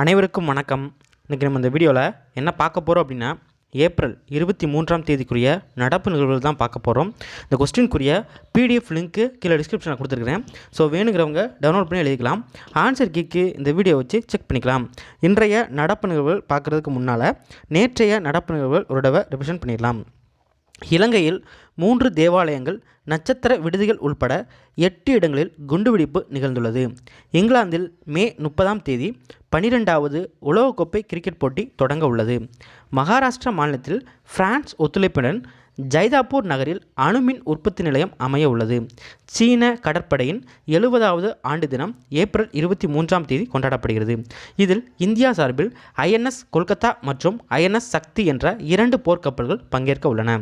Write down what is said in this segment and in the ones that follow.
அனைவருக்கும் வணக்கம். இன்றைக்கி நம்ம இந்த வீடியோவில் என்ன பார்க்க போகிறோம் அப்படின்னா ஏப்ரல் இருபத்தி மூன்றாம் தேதிக்குரிய நடப்பு நிகழ்வுகள் தான் பார்க்க போகிறோம் இந்த கொஸ்டின்குரிய பிடிஎஃப் லிங்க்கு கீழே டிஸ்கிரிப்ஷனில் கொடுத்துருக்குறேன். ஸோ வேணுங்கிறவங்க டவுன்லோட் பண்ணி எழுதிக்கலாம். ஆன்சர் கீக்கு இந்த வீடியோ வச்சு செக் பண்ணிக்கலாம். இன்றைய நடப்பு நிகழ்வுகள் பார்க்குறதுக்கு முன்னால் நேற்றைய நடப்பு நிகழ்வுகள் ஒரு தடவை ரிவிஷன் பண்ணிடலாம். இலங்கையில் மூன்று தேவாலயங்கள் நட்சத்திர விடுதிகள் உள்பட எட்டு இடங்களில் குண்டுவெடிப்பு நிகழ்ந்துள்ளது. இங்கிலாந்தில் மே முப்பதாம் தேதி பனிரெண்டாவது உலகக்கோப்பை கிரிக்கெட் போட்டி தொடங்க உள்ளது. மகாராஷ்டிரா மாநிலத்தில் பிரான்ஸ் ஒத்துழைப்புடன் ஜைதாப்பூர் நகரில் அணுமின் உற்பத்தி நிலையம் அமைய உள்ளது. சீன கடற்படையின் எழுபதாவது ஆண்டு தினம் ஏப்ரல் இருபத்தி மூன்றாம் தேதி கொண்டாடப்படுகிறது. இதில் இந்தியா சார்பில் ஐஎன்எஸ் கொல்கத்தா மற்றும் ஐஎன்எஸ் சக்தி என்ற இரண்டு போர்க்கப்பல்கள் பங்கேற்க உள்ளன.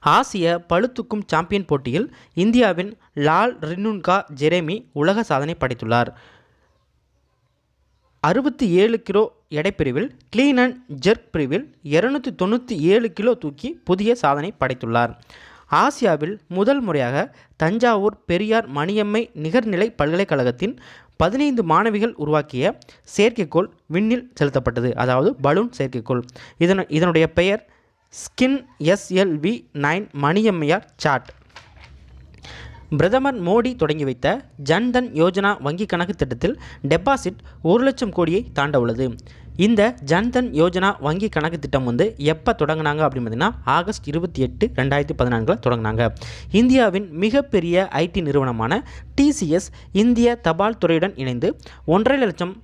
ஆசிய பழுத்துக்கும் சாம்பியன் போட்டியில் இந்தியாவின் லால் ரினுன்கா ஜெரேமி உலக சாதனை படைத்துள்ளார். அறுபத்தி ஏழு கிலோ எடைப்பிரிவில் கிளீன் அண்ட் ஜெர்க் பிரிவில் இருநூத்தி தொண்ணூற்றி ஏழு கிலோ தூக்கி புதிய சாதனை படைத்துள்ளார். ஆசியாவில் முதல் முறையாக தஞ்சாவூர் பெரியார் மணியம்மை நிகர்நிலை பல்கலைக்கழகத்தின் பதினைந்து மாணவிகள் உருவாக்கிய செயற்கைக்கோள் விண்ணில் செலுத்தப்பட்டது அதாவது பலூன் செயற்கைக்கோள். இதன் இதனுடைய பெயர் ஸ்கின் எஸ்எல்வி நைன் மணியம்மையார் சாட். பிரதமர் மோடி தொடங்கி வைத்த ஜன்தன் யோஜனா வங்கி கணக்கு திட்டத்தில் டெபாசிட் ஒரு லட்சம் கோடியை தாண்ட உள்ளது இந்த ஜன்தன் யோஜனா வங்கி கணக்கு திட்டம் வந்து எப்போ தொடங்கினாங்க அப்படின்னு பார்த்தீங்கன்னா ஆகஸ்ட் இருபத்தி எட்டு ரெண்டாயிரத்தி பதினான்கில் தொடங்கினாங்க. இந்தியாவின் மிகப்பெரிய ஐடி நிறுவனமான டிசிஎஸ் இந்திய தபால் துறையுடன் இணைந்து ஒன்றரை லட்சம்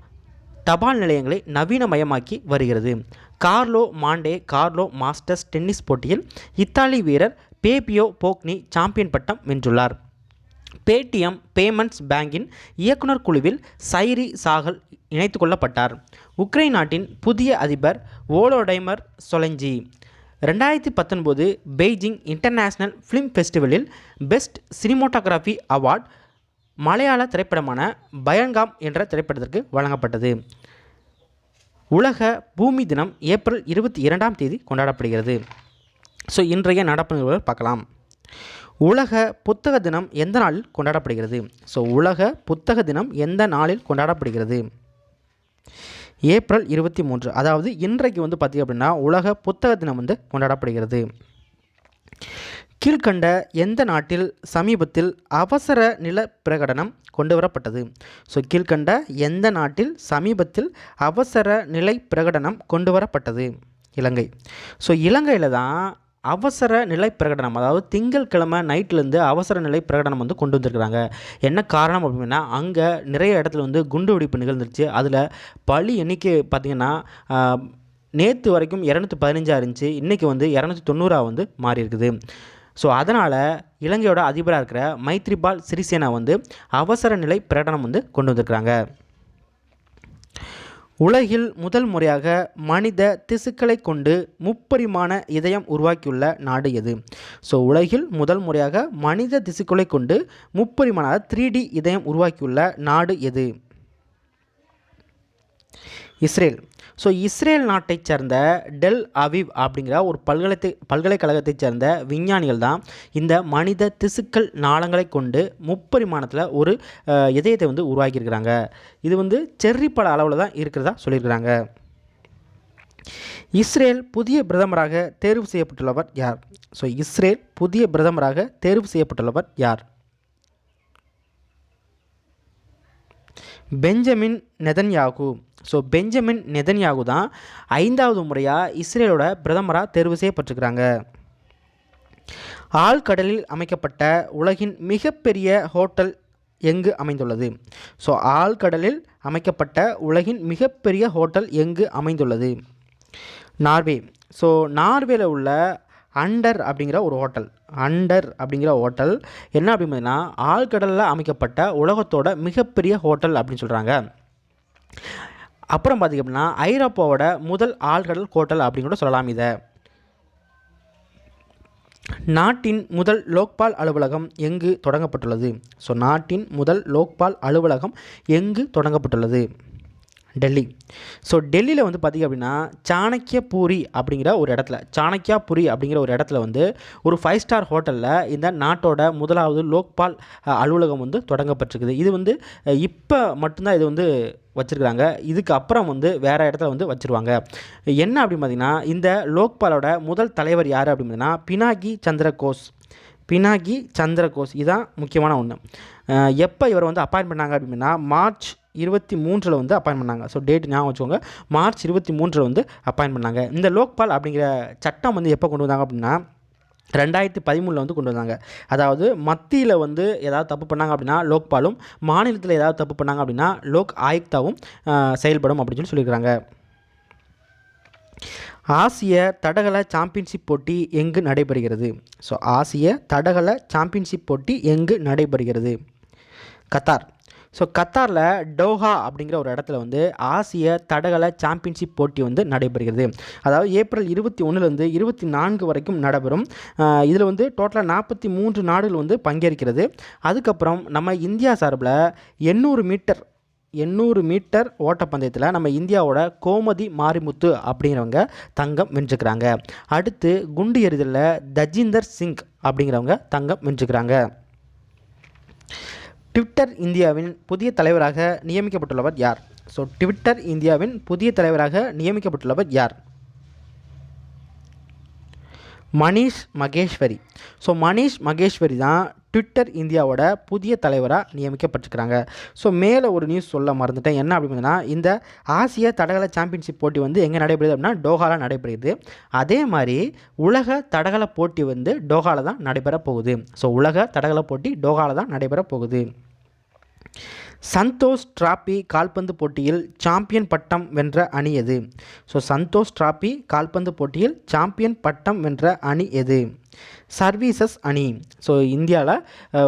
தபால் நிலையங்களை நவீனமயமாக்கி வருகிறது. Carlo Monte Carlo Masters tennis போட்டியில் இத்தாலி வீரர் பேபியோ போக்னி சாம்பியன் பட்டம் வென்றுள்ளார். பேடிஎம் பேமெண்ட்ஸ் பேங்கின் இயக்குனர் குழுவில் சைரி சாகல் இணைத்து கொள்ளப்பட்டார். உக்ரைன் நாட்டின் புதிய அதிபர் ஓலோடைமர் சொலஞ்சி ரெண்டாயிரத்தி பத்தொன்பது பெய்ஜிங் இன்டர்நேஷ்னல் ஃபிலிம் ஃபெஸ்டிவலில் பெஸ்ட் சினிமோட்டோகிராஃபி அவார்ட் மலையாள திரைப்படமான பயங்காம் என்ற திரைப்படத்திற்கு வழங்கப்பட்டது. உலக பூமி தினம் ஏப்ரல் இருபத்தி இரண்டாம் தேதி கொண்டாடப்படுகிறது. ஸோ இன்றைய நடப்பு நிகழ்வுகள் பார்க்கலாம். உலக புத்தக தினம் எந்த நாளில் கொண்டாடப்படுகிறது? ஸோ உலக புத்தக தினம் எந்த நாளில் கொண்டாடப்படுகிறது? ஏப்ரல் இருபத்தி மூன்று. அதாவது இன்றைக்கு வந்து பார்த்திங்க அப்படின்னா உலக புத்தக தினம் வந்து கொண்டாடப்படுகிறது. கீழ்கண்ட எந்த நாட்டில் சமீபத்தில் அவசர நில பிரகடனம் கொண்டு வரப்பட்டது ஸோ கீழ்கண்ட எந்த நாட்டில் சமீபத்தில் அவசர நிலை பிரகடனம் கொண்டு வரப்பட்டது இலங்கை. ஸோ இலங்கையில் தான் அவசர நிலை பிரகடனம் அதாவது திங்கட்கிழமை நைட்லேருந்து அவசர நிலை பிரகடனம் வந்து கொண்டு வந்திருக்கிறாங்க. என்ன காரணம் அப்படின்னா அங்கே நிறைய இடத்துல வந்து குண்டு வெடிப்பு நிகழ்ந்துருச்சு. அதில் பலி எண்ணிக்கை பார்த்திங்கன்னா நேற்று வரைக்கும் இரநூத்தி பதினஞ்சாக இருந்துச்சு. இன்றைக்கி வந்து இரநூத்தி தொண்ணூறாக வந்து மாறி இருக்குது ஸோ அதனால் இலங்கையோட அதிபராக இருக்கிற மைத்ரிபால் சிறிசேனா வந்து அவசர நிலை பிரகடனம் வந்து கொண்டு வந்திருக்கிறாங்க. உலகில் முதல் முறையாக மனித திசுக்களை கொண்டு முப்பரிமாண இதயம் உருவாக்கியுள்ள நாடு எது? ஸோ உலகில் முதல் முறையாக மனித திசுக்களை கொண்டு முப்பரிமாண த்ரீ டி இதயம் உருவாக்கியுள்ள நாடு எது? இஸ்ரேல். ஸோ இஸ்ரேல் நாட்டை சேர்ந்த டெல் அவிவ் அப்படிங்கிற ஒரு பல்கலை பல்கலைக்கழகத்தைச் சேர்ந்த விஞ்ஞானிகள் தான் இந்த மனித திசுக்கள் நாளங்களை கொண்டு முப்பரிமாணத்தில் ஒரு இதயத்தை வந்து உருவாக்கியிருக்கிறாங்க. இது வந்து செர்ரி பல அளவில் தான் இருக்கிறதா சொல்லியிருக்கிறாங்க. இஸ்ரேல் புதிய பிரதமராக தேர்வு செய்யப்பட்டுள்ளவர் யார்? ஸோ இஸ்ரேல் புதிய பிரதமராக தேர்வு செய்யப்பட்டுள்ளவர் யார்? Benjamin Netanyahu. So Benjamin Netanyahu தான் ஐந்தாவது முறையாக இஸ்ரேலோட பிரதமராக தேர்வு செய்யப்பட்டிருக்கிறாங்க. ஆழ்கடலில் அமைக்கப்பட்ட உலகின் மிகப்பெரிய ஹோட்டல் எங்கு அமைந்துள்ளது? ஸோ ஆழ்கடலில் அமைக்கப்பட்ட உலகின் மிகப்பெரிய ஹோட்டல் எங்கு அமைந்துள்ளது? நார்வே. ஸோ நார்வேல உள்ள அண்டர் அப்படிங்கிற ஒரு ஹோட்டல். அண்டர் அப்படிங்கிற ஹோட்டல். என்ன அப்படின்னு ஆழ்கடலில் அமைக்கப்பட்ட உலகத்தோட மிகப்பெரிய ஹோட்டல் அப்படின்னு சொல்கிறாங்க அப்புறம் பார்த்திங்க அப்படின்னா ஐரோப்பாவோட முதல் ஆழ்கடல் ஹோட்டல் அப்படின்னு கூட சொல்லலாம் இதை. நாட்டின் முதல் லோக்பால் அலுவலகம் எங்கு தொடங்கப்பட்டுள்ளது? ஸோ நாட்டின் முதல் லோக்பால் அலுவலகம் எங்கு தொடங்கப்பட்டுள்ளது? டெல்லி. ஸோ டெல்லியில் வந்து பார்த்திங்க அப்படின்னா சாணக்கியபூரி அப்படிங்கிற ஒரு இடத்துல சாணக்கியாபுரி அப்படிங்கிற ஒரு இடத்துல வந்து ஒரு ஃபைவ் ஸ்டார் ஹோட்டலில் இந்த நாட்டோட முதலாவது லோக்பால் அலுவலகம் வந்து தொடங்கப்பட்டிருக்குது. இது வந்து இப்போ மட்டும்தான் இது வந்து வச்சுருக்குறாங்க. இதுக்கு அப்புறம் வந்து வேறு இடத்துல வந்து வச்சுருவாங்க. என்ன அப்படின்னு பார்த்தீங்கன்னா இந்த லோக்பாலோட முதல் தலைவர் யார் அப்படின்னு பார்த்தீங்கன்னா பினாகி சந்திரகோஸ். பினாகி சந்திரகோஸ். இதுதான் முக்கியமான ஒன்று எப்போ இவர் வந்து அப்பாயின்ட் பண்ணாங்க அப்படின்னா மார்ச் இருபத்தி மூன்றில் வந்து அப்பாயின் பண்ணாங்க. ஸோ டேட் ஞாபகம் வச்சுக்கோங்க. மார்ச் இருபத்தி மூன்றில் வந்து அப்பாயின் பண்ணாங்க. இந்த லோக்பால் அப்படிங்கிற சட்டம் வந்து எப்போ கொண்டு வந்தாங்க அப்படின்னா ரெண்டாயிரத்தி பதிமூணில் வந்து கொண்டு வந்தாங்க. அதாவது மத்தியில் வந்து ஏதாவது தப்பு பண்ணாங்க அப்படின்னா லோக்பாலும் மாநிலத்தில் ஏதாவது தப்பு பண்ணாங்க அப்படின்னா லோக் ஆயுக்தாவும் செயல்படும் அப்படின்னு சொல்லி சொல்லியிருக்கிறாங்க. ஆசிய தடகள சாம்பியன்ஷிப் போட்டி எங்கு நடைபெறுகிறது? ஸோ ஆசிய தடகள சாம்பியன்ஷிப் போட்டி எங்கு நடைபெறுகிறது? கத்தார். ஸோ கத்தாரில் டோஹா அப்படிங்கிற ஒரு இடத்துல வந்து ஆசிய தடகள சாம்பியன்ஷிப் போட்டி வந்து நடைபெறுகிறது. அதாவது ஏப்ரல் இருபத்தி ஒன்றுலேருந்து இருபத்தி நான்கு வரைக்கும் நடைபெறும். இதில் வந்து டோட்டலாக நாற்பத்தி மூன்று நாடுகள் வந்து பங்கேற்கிறது. அதுக்கப்புறம் நம்ம இந்தியா சார்பில் எண்ணூறு மீட்டர் எண்ணூறு மீட்டர் ஓட்டப்பந்தயத்தில் நம்ம இந்தியாவோட கோமதி மாரிமுத்து அப்படிங்கிறவங்க தங்கம் வென்றுக்கிறாங்க அடுத்து குண்டு எறிதலில் தஜிந்தர் சிங் அப்படிங்கிறவங்க தங்கம் வென்றுக்கிறாங்க ட்விட்டர் இந்தியாவின் புதிய தலைவராக நியமிக்கப்பட்டுள்ளவர் யார்? ஸோ ட்விட்டர் இந்தியாவின் புதிய தலைவராக நியமிக்கப்பட்டுள்ளவர் யார்? மணீஷ் மகேஸ்வரி. ஸோ மணீஷ் மகேஸ்வரி தான் ட்விட்டர் இந்தியாவோட புதிய தலைவராக நியமிக்கப்பட்டிருக்கிறாங்க. ஸோ மேலே ஒரு நியூஸ் சொல்ல மறந்துட்டேன். என்ன அப்படின்னா இந்த ஆசிய தடகள சாம்பியன்ஷிப் போட்டி வந்து எங்கே நடைபெறுது அப்படின்னா டோஹாவில் நடைபெறுது. அதே மாதிரி உலக தடகள போட்டி வந்து டோஹாவில் தான் நடைபெற போகுது ஸோ உலக தடகள போட்டி டோஹாவில் தான் நடைபெற போகுது சந்தோஷ் டிராபி கால்பந்து போட்டியில் சாம்பியன் பட்டம் வென்ற அணி எது? ஸோ சந்தோஷ் டிராபி கால்பந்து போட்டியில் சாம்பியன் பட்டம் வென்ற அணி எது? சர்வீசஸ் அணி. ஸோ இந்தியாவில்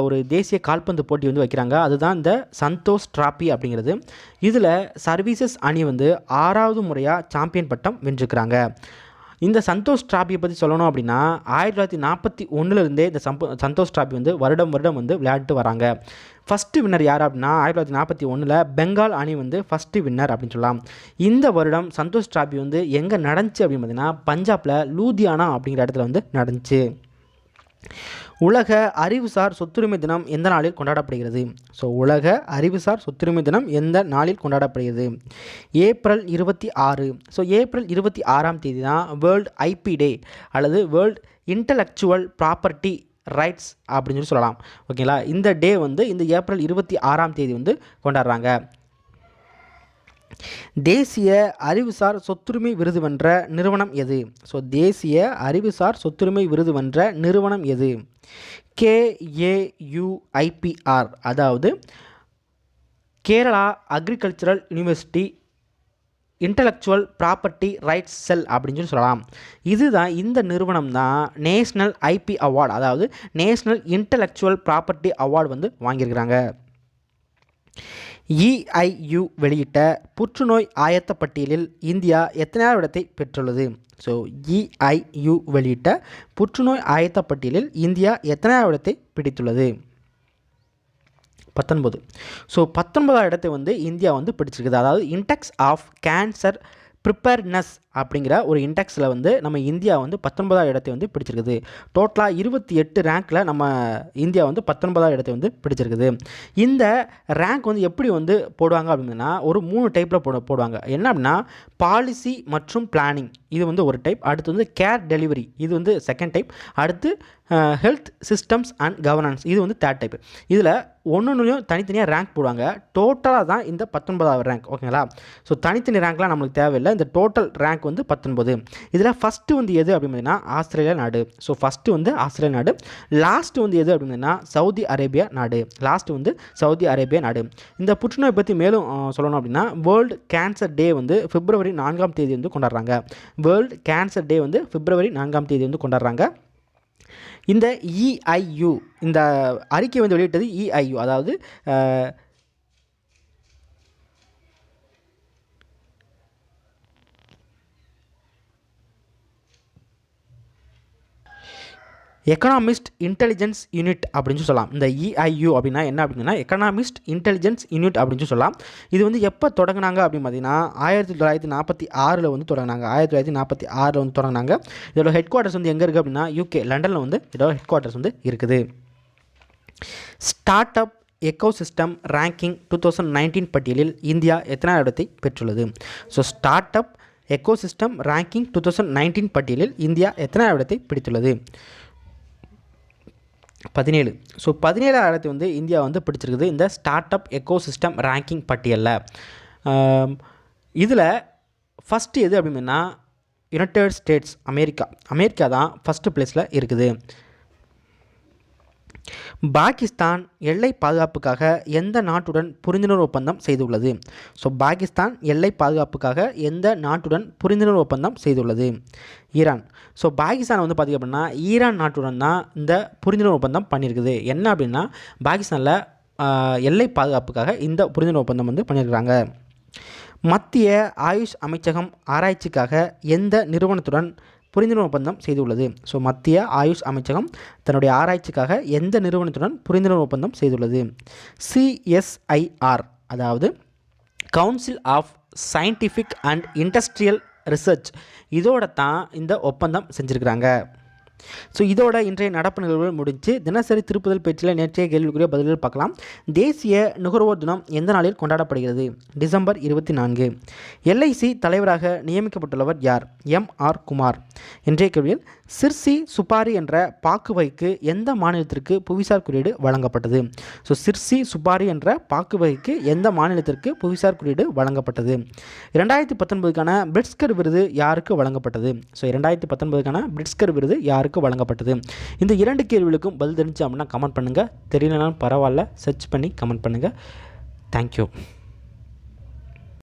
ஒரு தேசிய கால்பந்து போட்டி வந்து வைக்கிறாங்க. அதுதான் இந்த சந்தோஷ் டிராபி அப்படிங்கிறது. இதில் சர்வீசஸ் அணி வந்து ஆறாவது முறையாக சாம்பியன் பட்டம் வென்றுக்கிறாங்க இந்த சந்தோஷ் டிராபியை பற்றி சொல்லணும் அப்படின்னா ஆயிரத்தி தொள்ளாயிரத்தி நாற்பத்தி ஒன்றுலேருந்தே இந்த சம்போ சந்தோஷ் டிராபி வந்து வருடம் வருடம் வந்து விளையாட்டு வராங்க. ஃபஸ்ட்டு வின்னர் யார் அப்படின்னா ஆயிரத்தி தொள்ளாயிரத்தி நாற்பத்தி ஒன்றில் பெங்கால் அணி வந்து ஃபஸ்ட்டு வின்னர் அப்படின்னு சொல்லலாம். இந்த வருடம் சந்தோஷ் டிராபி வந்து எங்கே நடந்துச்சு அப்படின்னு பார்த்தீங்கன்னா பஞ்சாபில் லூதியானா அப்படிங்கிற இடத்துல வந்து நடந்துச்சு. உலக அறிவுசார் சொத்துரிமை தினம் எந்த நாளில் கொண்டாடப்படுகிறது? ஸோ உலக அறிவுசார் சொத்துரிமை தினம் எந்த நாளில் கொண்டாடப்படுகிறது? ஏப்ரல் இருபத்தி ஆறு. ஸோ ஏப்ரல் இருபத்தி ஆறாம் தேதி தான் வேர்ல்டு ஐபி டே அல்லது வேர்ல்டு இன்டலெக்சுவல் ப்ராப்பர்ட்டி ரைட்ஸ் அப்படின்னு சொல்லி சொல்லலாம் ஓகேங்களா இந்த டே வந்து இந்த ஏப்ரல் இருபத்தி ஆறாம் தேதி வந்து கொண்டாடுறாங்க. தேசிய அறிவுசார் சொத்துரிமை விருது வென்ற நிறுவனம் எது? ஸோ தேசிய அறிவுசார் சொத்துரிமை விருது வென்ற நிறுவனம் எது? K A U I P R அதாவது Kerala agricultural university intellectual property rights cell அப்படின்னு சொல்லி சொல்லலாம். இதுதான் இந்த நிறுவனம் தான் நேஷ்னல் ஐபி அவார்டு அதாவது நேஷ்னல் இன்டலெக்சுவல் ப்ராப்பர்ட்டி அவார்டு வந்து வாங்கியிருக்கிறாங்க. இஐயு வெளியிட்ட புற்றுநோய் ஆயத்த பட்டியலில் இந்தியா எத்தனையாவது இடத்தை பெற்றுள்ளது? ஸோ இஐயு வெளியிட்ட புற்றுநோய் ஆயத்த பட்டியலில் இந்தியா எத்தனையாவது இடத்தை பிடித்துள்ளது? பத்தொன்பது. ஸோ பத்தொன்பதாம் இடத்தை வந்து இந்தியா வந்து பிடிச்சிருக்குது. அதாவது இன்டெக்ஸ் ஆஃப் கேன்சர் ப்ரிப்பேர்னஸ் அப்படிங்கிற ஒரு இன்டெக்ஸில் வந்து நம்ம இந்தியா வந்து பத்தொன்பதாம் இடத்தை வந்து பிடிச்சிருக்குது. டோட்டலாக இருபத்தி எட்டு ரேங்க்கில் நம்ம இந்தியா வந்து பத்தொன்பதாம் இடத்தை வந்து பிடிச்சிருக்குது. இந்த ரேங்க் வந்து எப்படி வந்து போடுவாங்க அப்படின்னா ஒரு மூணு டைப்பில் போட போடுவாங்க. என்ன அப்படின்னா பாலிசி மற்றும் பிளானிங் இது வந்து ஒரு டைப் அடுத்து வந்து கேர் டெலிவரி இது வந்து செகண்ட் டைப் அடுத்து ஹெல்த் சிஸ்டம்ஸ் அண்ட் கவர்னன்ஸ் இது வந்து தேர்ட் டைப் இதில் ஒன்றுலையும் தனித்தனியாக ரேங்க் போடுவாங்க. டோட்டலாக தான் இந்த பத்தொன்பதாவது ரேங்க் ஓகேங்களா ஸோ தனித்தனி ரேங்க்லாம் நம்மளுக்கு தேவையில்லை. இந்த டோட்டல் ரேங்க் வந்து பத்தொன்பது. இதில் ஃபஸ்ட்டு வந்து எது அப்படின்னு ஆஸ்திரேலியா நாடு. ஸோ ஃபஸ்ட்டு வந்து ஆஸ்திரேலியா நாடு. லாஸ்ட் வந்து எது அப்படின்னா சவுதி அரேபியா நாடு. லாஸ்ட் வந்து சவுதி அரேபியா நாடு. இந்த புற்றுநோய் பற்றி மேலும் சொல்லணும் அப்படின்னா வேர்ல்டு கேன்சர் டே வந்து பிப்ரவரி நான்காம் தேதி வந்து கொண்டாடுறாங்க. வேர்ல்டு கேன்சர் டே வந்து பிப்ரவரி நான்காம் தேதி வந்து கொண்டாடுறாங்க. இந்த இஐயு இந்த அறிக்கை வந்து வெளியிட்டது இஐயு அதாவது எக்கனாமிஸ்ட் இன்டெலிஜென்ஸ் யூனிட் அப்படின்னு சொல்லலாம் இந்த இஐயு அப்படின்னா என்ன அப்படின்னா எக்கனாமிஸ்ட் இன்டெலிஜென்ஸ் யூனிட் அப்படின்னு சொல்லலாம் இது வந்து எப்போ தொடங்கினாங்க அப்படின்னு பார்த்தீங்கன்னா ஆயிரத்தி தொள்ளாயிரத்தி நாற்பத்தி ஆறில் வந்து தொடங்கினாங்க. ஆயிரத்தி தொள்ளாயிரத்தி நாற்பத்தி ஆறில் வந்து தொடங்கினாங்க. இதோட ஹெட் குவார்ட்டர்ஸ் வந்து எங்கே இருக்குது அப்படின்னா யூகே லண்டனில் வந்து இதோட ஹெட் குவார்ட்டர்ஸ் வந்து இருக்குது. Start up ecosystem ranking two thousand nineteen பட்டியலில் இந்தியா எத்தனை இடத்தை பெற்றுள்ளது? So start up ecosystem ranking two thousand nineteen பட்டியலில் இந்தியா எத்தனை இடத்தை பிடித்துள்ளது? பதினேழு. ஸோ பதினேழாம் வந்து இந்தியா வந்து பிடிச்சிருக்குது. இந்த ஸ்டார்ட் அப் எக்கோசிஸ்டம் ரேங்கிங் பட்டியலில். இதில் ஃபஸ்ட்டு எது அப்படின்னா யுனைடெட் ஸ்டேட்ஸ் அமெரிக்கா. அமெரிக்கா தான் ஃபஸ்ட்டு ப்ளேஸில் இருக்குது. பாகிஸ்தான் எல்லை பாதுகாப்புக்காக எந்த நாட்டுடன் புரிந்துணர்வு ஒப்பந்தம் செய்துள்ளது? ஸோ பாகிஸ்தான் எல்லை பாதுகாப்புக்காக எந்த நாட்டுடன் புரிந்துணர்வு ஒப்பந்தம் செய்துள்ளது? ஈரான். ஸோ பாகிஸ்தான் வந்து பார்த்திங்க அப்படின்னா ஈரான் நாட்டுடன் தான் இந்த புரிந்துணர்வு ஒப்பந்தம் பண்ணியிருக்குது. என்ன அப்படின்னா பாகிஸ்தானில் எல்லை பாதுகாப்புக்காக இந்த புரிந்துணர்வு ஒப்பந்தம் வந்து பண்ணியிருக்கிறாங்க. மத்திய ஆயுஷ் அமைச்சகம் ஆராய்ச்சிக்காக எந்த நிறுவனத்துடன் புரிந்துணர்வு ஒப்பந்தம் செய்துள்ளது. ஸோ மத்திய ஆயுஷ் அமைச்சகம் தன்னுடைய ஆராய்ச்சிக்காக எந்த நிறுவனத்துடன் புரிந்துணர்வு ஒப்பந்தம் செய்துள்ளது? சிஎஸ்ஐஆர் அதாவது council of scientific and industrial research இதோட தான் இந்த ஒப்பந்தம் செஞ்சுருக்கிறாங்க. ஸோ இதோட இன்றைய நடப்பு நிகழ்வுகள் முடிஞ்சு தினசரி திருப்புதல் பேச்சில் நேற்றைய கேள்விக்குரிய பதில்கள் பார்க்கலாம். தேசிய நுகர்வோர் தினம் எந்த நாளில் கொண்டாடப்படுகிறது? டிசம்பர் இருபத்தி நான்கு. எல்ஐசி தலைவராக நியமிக்கப்பட்டுள்ளவர் யார்? எம். ஆர். குமார். இன்றைய கேள்வியில் சிர்சி சுப்பாரி என்ற பாக்கு வகைக்கு எந்த மாநிலத்திற்கு புவிசார் குறியீடு வழங்கப்பட்டது? ஸோ சிர்சி சுப்பாரி என்ற பாக்கு வகைக்கு எந்த மாநிலத்திற்கு புவிசார் குறியீடு வழங்கப்பட்டது? இரண்டாயிரத்தி பத்தொன்பதுக்கான பிரிட்ஸ்கர் விருது யாருக்கு வழங்கப்பட்டது? ஸோ இரண்டாயிரத்தி பத்தொன்பதுக்கான பிரிட்ஸ்கர் விருது யாருக்கு வழங்கப்பட்டது. இந்த இரண்டு கேள்விகளுக்கும் பதில் தெரிஞ்சு அப்படின்னா கமெண்ட் பண்ணுங்கள் தெரியலனாலும் பரவாயில்ல. சர்ச் பண்ணி கமெண்ட் பண்ணுங்கள் தேங்க்யூ